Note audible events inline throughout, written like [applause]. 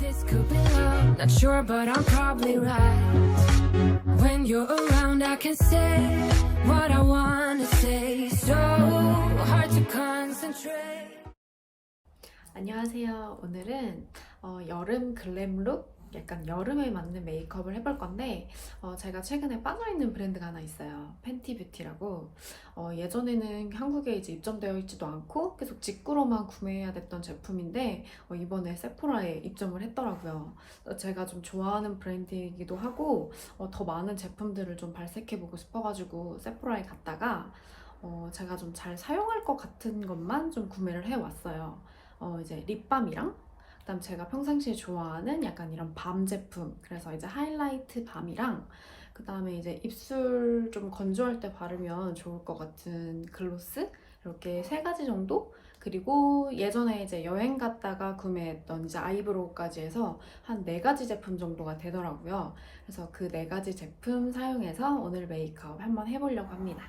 This could be love, not sure, but I'm probably right. When you're around, I can say what I wanna say. So hard to concentrate. 안녕하세요. 오늘은 어, 여름 글램 룩, 약간 여름에 맞는 메이크업을 해볼 건데 어, 제가 최근에 빠져있는 브랜드가 하나 있어요. 팬티 뷰티라고. 어, 예전에는 한국에 이제 입점되어 있지도 않고 계속 직구로만 구매해야 됐던 제품인데 어, 이번에 세포라에 입점을 했더라고요. 어, 제가 좀 좋아하는 브랜드이기도 하고 어, 더 많은 제품들을 좀 발색해보고 싶어가지고 세포라에 갔다가 어, 제가 좀 잘 사용할 것 같은 것만 좀 구매를 해왔어요. 어, 이제 립밤이랑 그다음 제가 평상시에 좋아하는 약간 이런 밤 제품 그래서 이제 하이라이트 밤이랑 그다음에 이제 입술 좀 건조할 때 바르면 좋을 것 같은 글로스 이렇게 세 가지 정도 그리고 예전에 이제 여행 갔다가 구매했던 이제 아이브로우까지 해서 한 네 가지 제품 정도가 되더라고요. 그래서 그 네 가지 제품 사용해서 오늘 메이크업 한번 해보려고 합니다.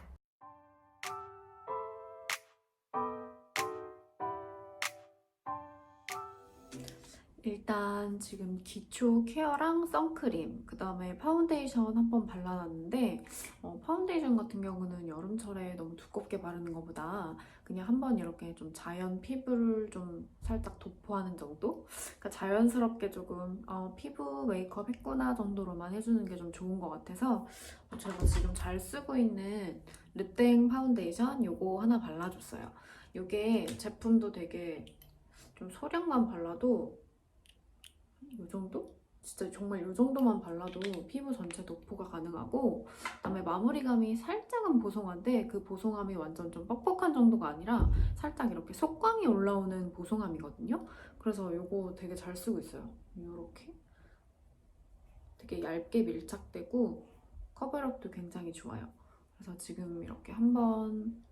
일단 지금 기초 케어랑 선크림, 그 다음에 파운데이션 한 번 발라놨는데 어, 파운데이션 같은 경우는 여름철에 너무 두껍게 바르는 것보다 그냥 한 번 이렇게 좀 자연 피부를 좀 살짝 도포하는 정도? 그러니까 자연스럽게 조금 어, 피부 메이크업 했구나 정도로만 해주는 게 좀 좋은 것 같아서 어, 제가 지금 잘 쓰고 있는 르땡 파운데이션 요거 하나 발라줬어요. 요게 제품도 되게 좀 소량만 발라도 이 정도? 진짜 정말 이 정도만 발라도 피부 전체 도포가 가능하고 그다음에 마무리감이 살짝은 보송한데 그 보송함이 완전 좀 뻑뻑한 정도가 아니라 살짝 이렇게 속광이 올라오는 보송함이거든요. 그래서 이거 되게 잘 쓰고 있어요. 이렇게 되게 얇게 밀착되고 커버력도 굉장히 좋아요. 그래서 지금 이렇게 한번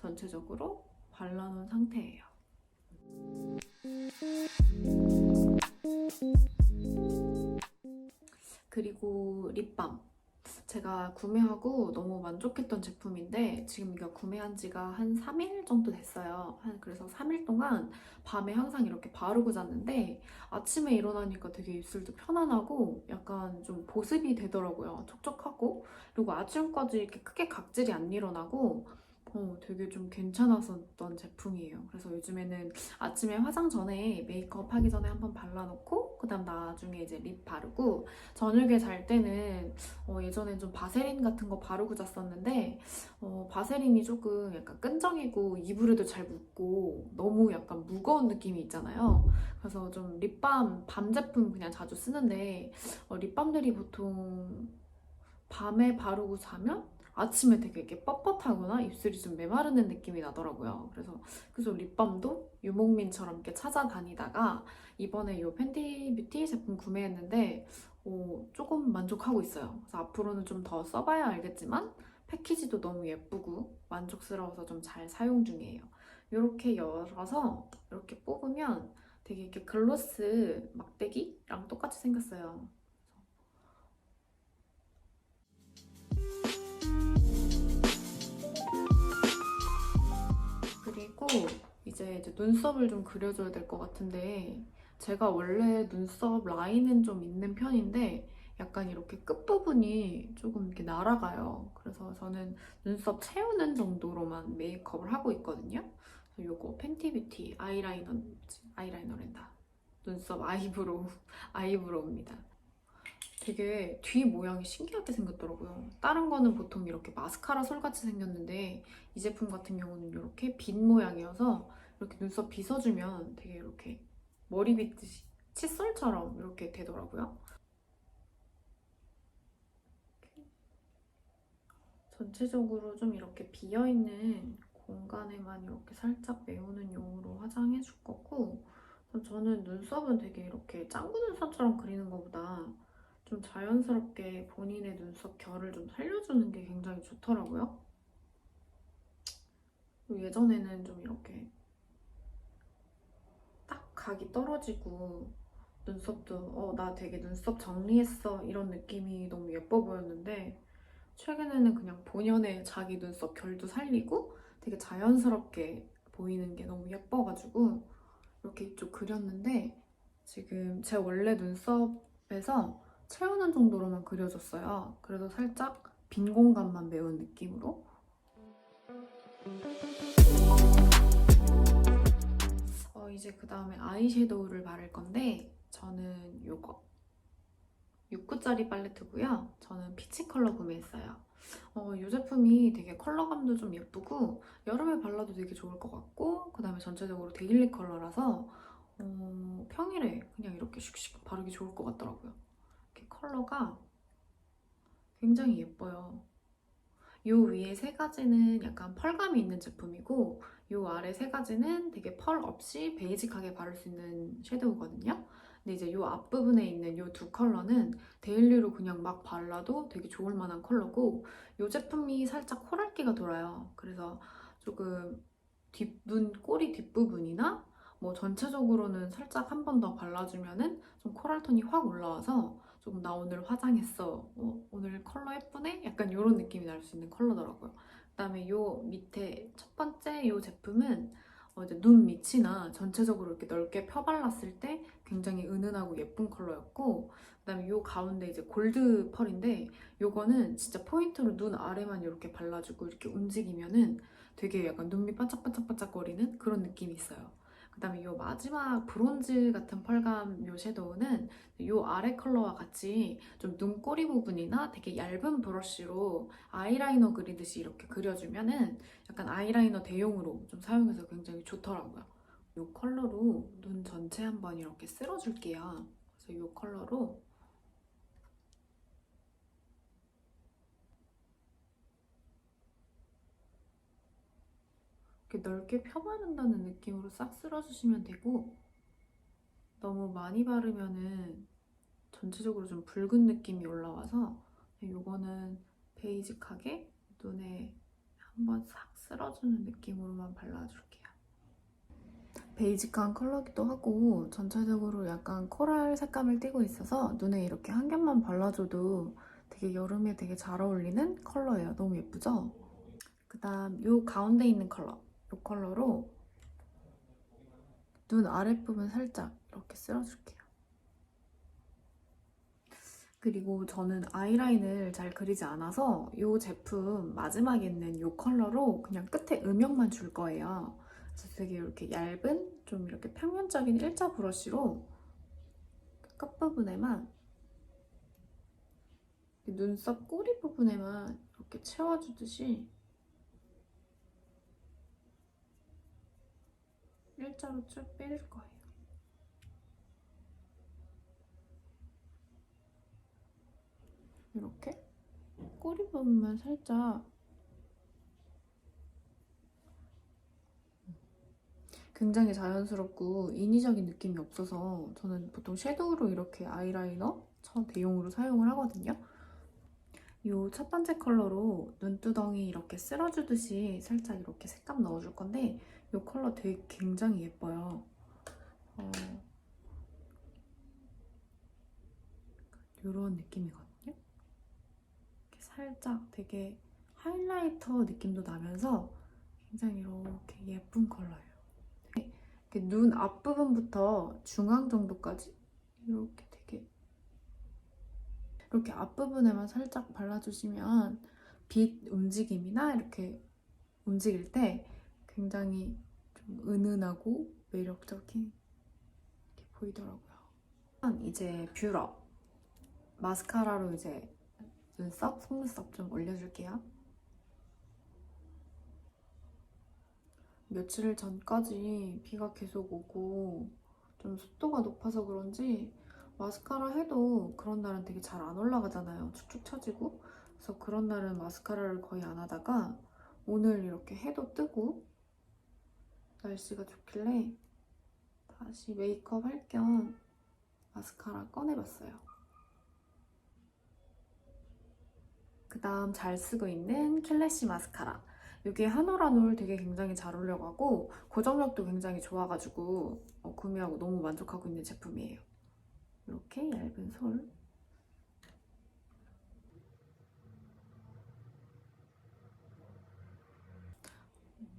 전체적으로 발라놓은 상태예요. 그리고 립밤. 제가 구매하고 너무 만족했던 제품인데 지금 이거 구매한 지가 한 3일 정도 됐어요. 한 그래서 3일 동안 밤에 항상 이렇게 바르고 잤는데 아침에 일어나니까 되게 입술도 편안하고 약간 좀 보습이 되더라고요. 촉촉하고 그리고 아침까지 이렇게 크게 각질이 안 일어나고 어, 되게 좀 괜찮았었던 제품이에요. 그래서 요즘에는 아침에 화장 전에 메이크업 하기 전에 한번 발라놓고 그다음 나중에 이제 립 바르고 저녁에 잘 때는 어, 예전엔 좀 바세린 같은 거 바르고 잤었는데 어, 바세린이 조금 약간 끈적이고 이불에도 잘 묻고 너무 약간 무거운 느낌이 있잖아요. 그래서 좀 립밤 밤 제품 그냥 자주 쓰는데 어, 립밤들이 보통 밤에 바르고 자면 아침에 되게 이렇게 뻣뻣하거나 입술이 좀 메마르는 느낌이 나더라고요. 그래서 그래서 립밤도 유목민처럼 이렇게 찾아다니다가 이번에 이 팬티 뷰티 제품 구매했는데 어, 조금 만족하고 있어요. 그래서 앞으로는 좀 더 써봐야 알겠지만 패키지도 너무 예쁘고 만족스러워서 좀 잘 사용 중이에요. 이렇게 열어서 이렇게 뽑으면 되게 이렇게 글로스 막대기랑 똑같이 생겼어요. 그리고 이제, 이제 눈썹을 좀 그려줘야 될 것 같은데 제가 원래 눈썹 라인은 좀 있는 편인데 약간 이렇게 끝부분이 조금 이렇게 날아가요. 그래서 저는 눈썹 채우는 정도로만 메이크업을 하고 있거든요. 요거 팬티뷰티 아이라이너 아이라이너랜다. 눈썹 아이브로우 [laughs] 아이브로우입니다. 되게 뒤 모양이 신기하게 생겼더라고요. 다른 거는 보통 이렇게 마스카라 솔같이 생겼는데 이 제품 같은 경우는 이렇게 빈 모양이어서 이렇게 눈썹 빗어주면 되게 이렇게 머리 빗듯이 칫솔처럼 이렇게 되더라고요. 전체적으로 좀 이렇게 비어있는 공간에만 이렇게 살짝 메우는 용으로 화장해 줄 거고 저는 눈썹은 되게 이렇게 짱구 눈썹처럼 그리는 것보다 좀 자연스럽게 본인의 눈썹 결을 좀 살려주는 게 굉장히 좋더라고요. 예전에는 좀 이렇게 딱 각이 떨어지고 눈썹도 어, 나 되게 눈썹 정리했어 이런 느낌이 너무 예뻐 보였는데 최근에는 그냥 본연의 자기 눈썹 결도 살리고 되게 자연스럽게 보이는 게 너무 예뻐가지고 이렇게 이쪽 그렸는데 지금 제 원래 눈썹에서 채우는 정도로만 그려줬어요. 그래서 살짝 빈 공간만 메운 느낌으로. 어, 이제 그 다음에 아이섀도우를 바를 건데 저는 요거 6구짜리 팔레트고요. 저는 피치 컬러 구매했어요. 어, 이 제품이 되게 컬러감도 좀 예쁘고 여름에 발라도 되게 좋을 것 같고 그 다음에 전체적으로 데일리 컬러라서 어, 평일에 그냥 이렇게 슉슉 바르기 좋을 것 같더라고요. 이렇게 컬러가 굉장히 예뻐요. 요 위에 세 가지는 약간 펄감이 있는 제품이고 요 아래 세 가지는 되게 펄 없이 베이직하게 바를 수 있는 섀도우거든요. 근데 이제 요 앞부분에 있는 요 두 컬러는 데일리로 그냥 막 발라도 되게 좋을 만한 컬러고 요 제품이 살짝 코랄기가 돌아요. 그래서 조금 뒷, 눈 꼬리 뒷부분이나 뭐 전체적으로는 살짝 한 번 더 발라주면은 좀 코랄 톤이 확 올라와서 조금 나 오늘 화장했어. 어, 오늘 컬러 예쁘네? 약간 이런 느낌이 날 수 있는 컬러더라고요. 그다음에 요 밑에 첫 번째 요 제품은 어, 이제 눈 밑이나 전체적으로 이렇게 넓게 펴발랐을 때 굉장히 은은하고 예쁜 컬러였고 그다음에 요 가운데 이제 골드 펄인데 요거는 진짜 포인트로 눈 아래만 이렇게 발라주고 이렇게 움직이면은 되게 약간 눈밑 반짝반짝반짝거리는 그런 느낌이 있어요. 그다음에 요 마지막 브론즈 같은 펄감 요 섀도우는 요 아래 컬러와 같이 좀 눈꼬리 부분이나 되게 얇은 브러쉬로 아이라이너 그리듯이 이렇게 그려주면은 약간 아이라이너 대용으로 좀 사용해서 굉장히 좋더라고요. 요 컬러로 눈 전체 한번 이렇게 쓸어줄게요. 그래서 요 컬러로 이렇게 넓게 펴바른다는 느낌으로 싹 쓸어주시면 되고 너무 많이 바르면은 전체적으로 좀 붉은 느낌이 올라와서 요거는 베이직하게 눈에 한번 싹 쓸어주는 느낌으로만 발라줄게요. 베이직한 컬러기도 하고 전체적으로 약간 코랄 색감을 띠고 있어서 눈에 이렇게 한 겹만 발라줘도 되게 여름에 되게 잘 어울리는 컬러예요. 너무 예쁘죠? 그 다음 요 가운데 있는 컬러 이 컬러로 눈 아랫부분 살짝 이렇게 쓸어줄게요. 그리고 저는 아이라인을 잘 그리지 않아서 이 제품 마지막에 있는 이 컬러로 그냥 끝에 음영만 줄 거예요. 그래서 되게 이렇게 얇은 좀 이렇게 평면적인 일자 브러쉬로 끝부분에만 눈썹 꼬리 부분에만 이렇게 채워주듯이 일자로 쭉 빼줄 거예요. 이렇게 꼬리 부분만 살짝 굉장히 자연스럽고 인위적인 느낌이 없어서 저는 보통 섀도우로 이렇게 아이라이너 첫 대용으로 사용을 하거든요. 이 첫 번째 컬러로 눈두덩이 이렇게 쓸어주듯이 살짝 이렇게 색감 넣어줄 건데 이 컬러 되게 굉장히 예뻐요. 어, 이런 느낌이거든요. 이렇게 살짝 되게 하이라이터 느낌도 나면서 굉장히 이렇게 예쁜 컬러예요. 이렇게 눈 앞부분부터 중앙 정도까지 이렇게 되게 이렇게 앞부분에만 살짝 발라주시면 빛 움직임이나 이렇게 움직일 때 굉장히 좀 은은하고 매력적인 이렇게 보이더라고요. 이제 뷰러 마스카라로 이제 눈썹, 속눈썹 좀 올려줄게요. 며칠 전까지 비가 계속 오고 좀 습도가 높아서 그런지 마스카라 해도 그런 날은 되게 잘 안 올라가잖아요. 축축 처지고. 그래서 그런 날은 마스카라를 거의 안 하다가 오늘 이렇게 해도 뜨고 날씨가 좋길래 다시 메이크업 할 겸 마스카라 꺼내봤어요. 그 다음 잘 쓰고 있는 킬래시 마스카라. 이게 한올 되게 굉장히 잘 어울려가고 고정력도 굉장히 좋아가지고 어, 구매하고 너무 만족하고 있는 제품이에요. 이렇게 얇은 솔.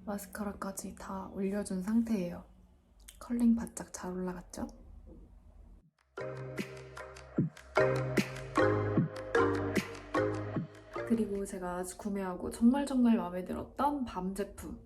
마스카라까지 다 올려준 상태예요. 컬링 바짝 잘 올라갔죠? 그리고 제가 아주 구매하고 정말 정말 마음에 들었던 밤 제품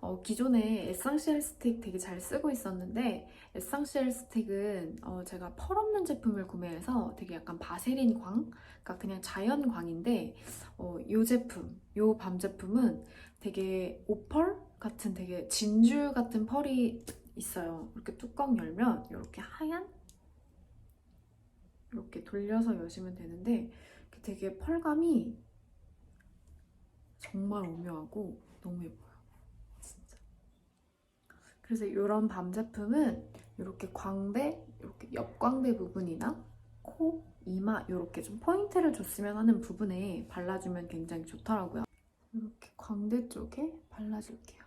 어, 기존에 에상시엘 스틱 되게 잘 쓰고 있었는데 에상시엘 스틱은 어, 제가 펄 없는 제품을 구매해서 되게 약간 바세린 광? 그러니까 그냥 자연 광인데 어, 이 제품, 이 밤 제품은 되게 오펄? 같은 되게 진주 같은 펄이 있어요. 이렇게 뚜껑 열면 이렇게 하얀 이렇게 돌려서 여시면 되는데 되게 펄감이 정말 오묘하고 너무 예뻐요. 진짜. 그래서 이런 밤 제품은 이렇게 광대, 이렇게 옆광대 부분이나 코, 이마 이렇게 좀 포인트를 줬으면 하는 부분에 발라주면 굉장히 좋더라고요. 이렇게 광대 쪽에 발라줄게요.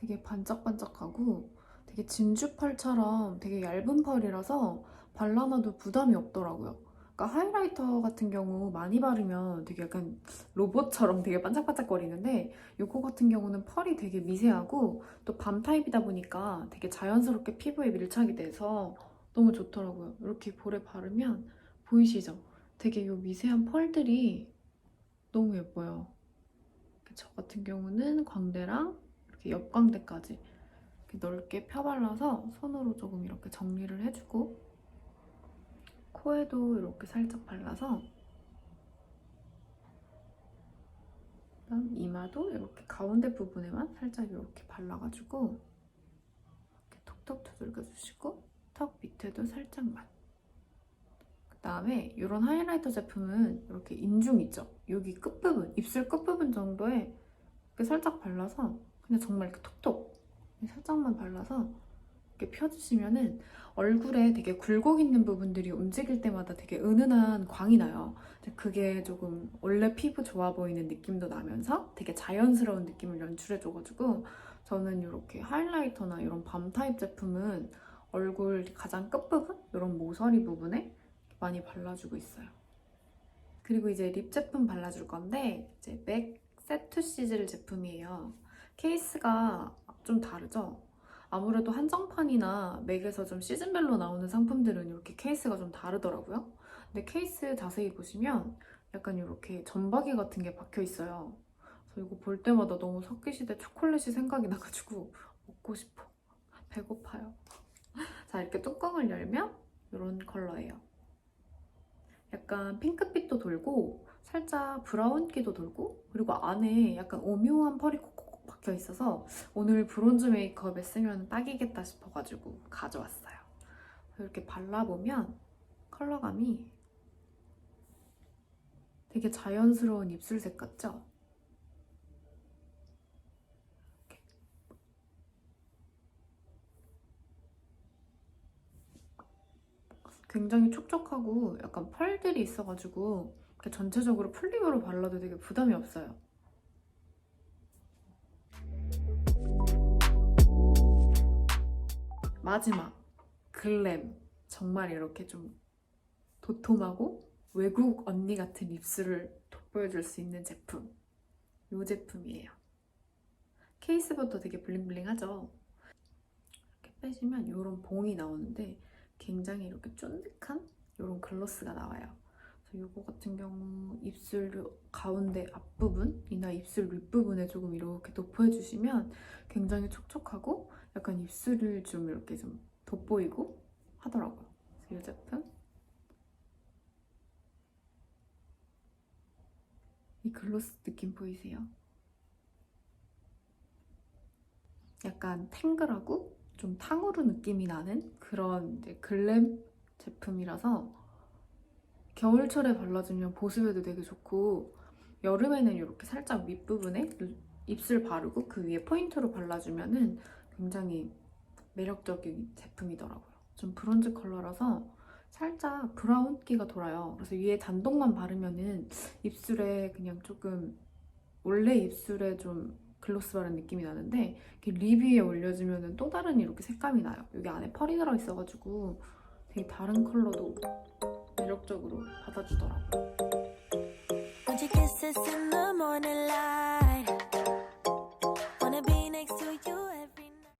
되게 반짝반짝하고 되게 진주 펄처럼 되게 얇은 펄이라서 발라놔도 부담이 없더라고요. 그러니까 하이라이터 같은 경우 많이 바르면 되게 약간 로봇처럼 되게 반짝반짝거리는데 이거 같은 경우는 펄이 되게 미세하고 또 밤 타입이다 보니까 되게 자연스럽게 피부에 밀착이 돼서 너무 좋더라고요. 이렇게 볼에 바르면 보이시죠? 되게 이 미세한 펄들이 너무 예뻐요. 저 같은 경우는 광대랑 이렇게 옆광대까지 이렇게 넓게 펴발라서 손으로 조금 이렇게 정리를 해주고 코에도 이렇게 살짝 발라서 그다음 이마도 이렇게 가운데 부분에만 살짝 이렇게 발라가지고 이렇게 톡톡 두들겨주시고 턱 밑에도 살짝만 그 다음에 이런 하이라이터 제품은 이렇게 인중 있죠? 여기 끝부분, 입술 끝부분 정도에 이렇게 살짝 발라서 그냥 정말 이렇게 톡톡 살짝만 발라서 이렇게 펴주시면은 얼굴에 되게 굴곡 있는 부분들이 움직일 때마다 되게 은은한 광이 나요. 근데 그게 조금 원래 피부 좋아 보이는 느낌도 나면서 되게 자연스러운 느낌을 연출해줘가지고 저는 이렇게 하이라이터나 이런 밤 타입 제품은 얼굴 가장 끝부분 이런 모서리 부분에 많이 발라주고 있어요. 그리고 이제 립 제품 발라줄 건데 이제 맥 세트 시즐 제품이에요. 케이스가 좀 다르죠? 아무래도 한정판이나 맥에서 좀 시즌별로 나오는 상품들은 이렇게 케이스가 좀 다르더라고요. 근데 케이스 자세히 보시면 약간 이렇게 점박이 같은 게 박혀 있어요. 그래서 이거 볼 때마다 너무 석기시대 초콜릿이 생각이 나가지고 먹고 싶어. 배고파요. 자, 이렇게 뚜껑을 열면 이런 컬러예요. 약간 핑크빛도 돌고 살짝 브라운기도 돌고 그리고 안에 약간 오묘한 펄이 콕콕 박혀 있어서 오늘 브론즈 메이크업에 쓰면 딱이겠다 싶어가지고 가져왔어요. 이렇게 발라보면 컬러감이 되게 자연스러운 입술색 같죠? 굉장히 촉촉하고 약간 펄들이 있어가지고 전체적으로 풀립으로 발라도 되게 부담이 없어요. 마지막 글램 정말 이렇게 좀 도톰하고 외국 언니 같은 입술을 돋보여줄 수 있는 제품 이 제품이에요. 케이스부터 되게 블링블링하죠? 이렇게 빼시면 이런 봉이 나오는데 굉장히 이렇게 쫀득한 이런 글로스가 나와요. 그래서 이거 같은 경우 입술 가운데 앞부분이나 입술 윗부분에 조금 이렇게 도포해주시면 굉장히 촉촉하고 약간 입술을 좀 이렇게 좀 돋보이고 하더라고요. 이 제품 이 글로스 느낌 보이세요? 약간 탱글하고 좀 탕후루 느낌이 나는 그런 글램 제품이라서 겨울철에 발라주면 보습에도 되게 좋고 여름에는 이렇게 살짝 윗부분에 입술 바르고 그 위에 포인트로 발라주면 은 굉장히 매력적인 제품이더라고요. 좀 브론즈 컬러라서 살짝 브라운기가 돌아요. 그래서 위에 단독만 바르면은 입술에 그냥 조금 원래 입술에 좀 글로스 바른 느낌이 나는데 립 위에 올려주면은 또 다른 이렇게 색감이 나요. 여기 안에 펄이 들어있어가지고 되게 다른 컬러도 매력적으로 받아주더라고요.